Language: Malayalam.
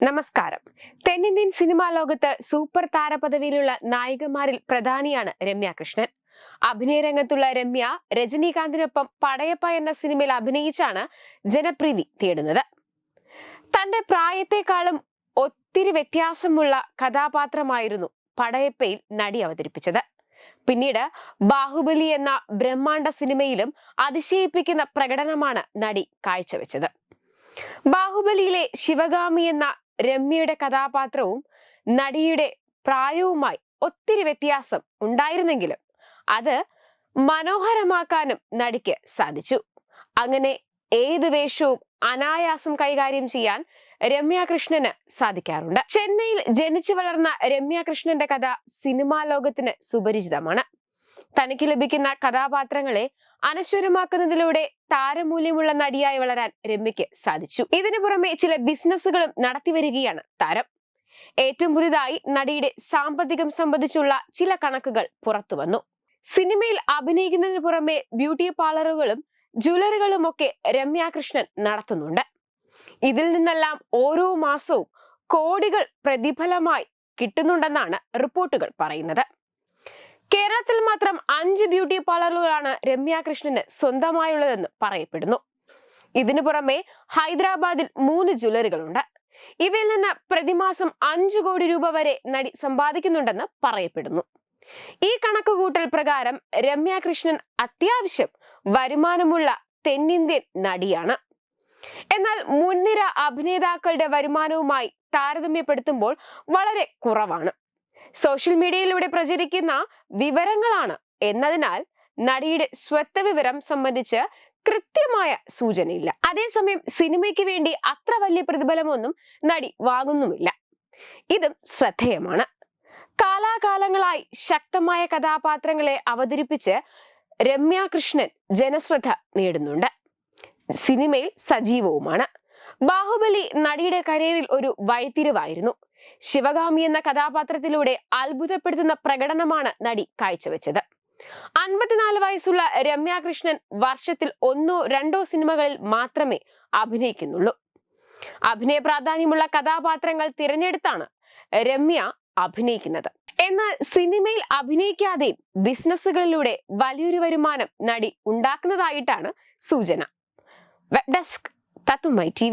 നമസ്കാരം. തെന്നിന്ത്യൻ സിനിമാ ലോകത്ത് സൂപ്പർ താരപദവിയിലുള്ള നായികമാരിൽ പ്രധാനിയാണ് രമ്യ കൃഷ്ണൻ. അഭിനയ രംഗത്തുള്ള രമ്യ രജനീകാന്തിനൊപ്പം പടയപ്പ എന്ന സിനിമയിൽ അഭിനയിച്ചാണ് ജനപ്രീതി തേടുന്നത്. തന്റെ പ്രായത്തെക്കാളും ഒത്തിരി വ്യത്യാസമുള്ള കഥാപാത്രമായിരുന്നു പടയപ്പയിൽ നടി അവതരിപ്പിച്ചത്. പിന്നീട് ബാഹുബലി എന്ന ബ്രഹ്മാണ്ഡ സിനിമയിലും അതിശയിപ്പിക്കുന്ന പ്രകടനമാണ് നടി കാഴ്ചവെച്ചത്. ബാഹുബലിയിലെ ശിവഗാമി എന്ന രമ്യയുടെ കഥാപാത്രവും നടിയുടെ പ്രായവുമായി ഒത്തിരി വ്യത്യാസം ഉണ്ടായിരുന്നെങ്കിലും അത് മനോഹരമാക്കാനും നടിക്ക് സാധിച്ചു. അങ്ങനെ ഏത് വേഷവും അനായാസം കൈകാര്യം ചെയ്യാൻ രമ്യ കൃഷ്ണന് സാധിക്കാറുണ്ട്. ചെന്നൈയിൽ ജനിച്ചു വളർന്ന രമ്യ കൃഷ്ണന്റെ കഥ സിനിമാ ലോകത്തിന് സുപരിചിതമാണ്. തനിക്ക് ലഭിക്കുന്ന കഥാപാത്രങ്ങളെ അനശ്വരമാക്കുന്നതിലൂടെ താരമൂല്യമുള്ള നടിയായി വളരാൻ രമ്യയ്ക്ക് സാധിച്ചു. ഇതിനു പുറമെ ചില ബിസിനസ്സുകളും നടത്തി വരികയാണ് താരം. ഏറ്റവും പുതിയതായി നടിയുടെ സാമ്പത്തികം സംബന്ധിച്ചുള്ള ചില കണക്കുകൾ പുറത്തു വന്നു. സിനിമയിൽ അഭിനയിക്കുന്നതിന് പുറമെ ബ്യൂട്ടി പാർലറുകളും ജ്വല്ലറികളും ഒക്കെ രമ്യ കൃഷ്ണൻ നടത്തുന്നുണ്ട്. ഇതിൽ നിന്നെല്ലാം ഓരോ മാസവും കോടികൾ പ്രതിഫലമായി കിട്ടുന്നുണ്ടെന്നാണ് റിപ്പോർട്ടുകൾ പറയുന്നത്. കേരളത്തിൽ മാത്രം അഞ്ച് ബ്യൂട്ടി പാർലറുകളാണ് രമ്യ കൃഷ്ണന് സ്വന്തമായുള്ളതെന്ന് പറയപ്പെടുന്നു. ഇതിനു പുറമെ ഹൈദരാബാദിൽ മൂന്ന് ജ്വല്ലറികളുണ്ട്. ഇവയിൽ നിന്ന് പ്രതിമാസം അഞ്ചു കോടി രൂപ വരെ നടി സമ്പാദിക്കുന്നുണ്ടെന്ന് പറയപ്പെടുന്നു. ഈ കണക്കുകൂട്ടൽ പ്രകാരം രമ്യ കൃഷ്ണൻ അത്യാവശ്യം വരുമാനമുള്ള തെന്നിന്ത്യൻ നടിയാണ്. എന്നാൽ മുൻനിര അഭിനേതാക്കളുടെ വരുമാനവുമായി താരതമ്യപ്പെടുത്തുമ്പോൾ വളരെ കുറവാണ്. സോഷ്യൽ മീഡിയയിലൂടെ പ്രചരിക്കുന്ന വിവരങ്ങളാണ്. എന്നതിനാൽ നടിയുടെ സ്വത്ത് വിവരം സംബന്ധിച്ച് കൃത്യമായ സൂചനയില്ല. അതേസമയം സിനിമയ്ക്ക് വേണ്ടി അത്ര വലിയ പ്രതിഫലമൊന്നും നടി വാങ്ങുന്നുമില്ല. ഇതും ശ്രദ്ധേയമാണ്. കാലാകാലങ്ങളായി ശക്തമായ കഥാപാത്രങ്ങളെ അവതരിപ്പിച്ച് രമ്യ കൃഷ്ണൻ ജനശ്രദ്ധ നേടുന്നുണ്ട്. സിനിമയിൽ സജീവവുമാണ്. ബാഹുബലി നടിയുടെ കരിയറിൽ ഒരു വഴിത്തിരിവായിരുന്നു. ശിവഗാമി എന്ന കഥാപാത്രത്തിലൂടെ അത്ഭുതപ്പെടുത്തുന്ന പ്രകടനമാണ് നടി കാഴ്ചവെച്ചത്. അൻപത്തിനാല് വയസ്സുള്ള രമ്യാകൃഷ്ണൻ വർഷത്തിൽ ഒന്നോ രണ്ടോ സിനിമകളിൽ മാത്രമേ അഭിനയിക്കുന്നുള്ളൂ. അഭിനയ പ്രാധാന്യമുള്ള കഥാപാത്രങ്ങൾ തിരഞ്ഞെടുത്താണ് രമ്യ അഭിനയിക്കുന്നത്. എന്നാൽ സിനിമയിൽ അഭിനയിക്കാതെയും ബിസിനസ്സുകളിലൂടെ വലിയൊരു വരുമാനം നടി ഉണ്ടാക്കുന്നതായിട്ടാണ് സൂചന. Web desk തത്തുമായി T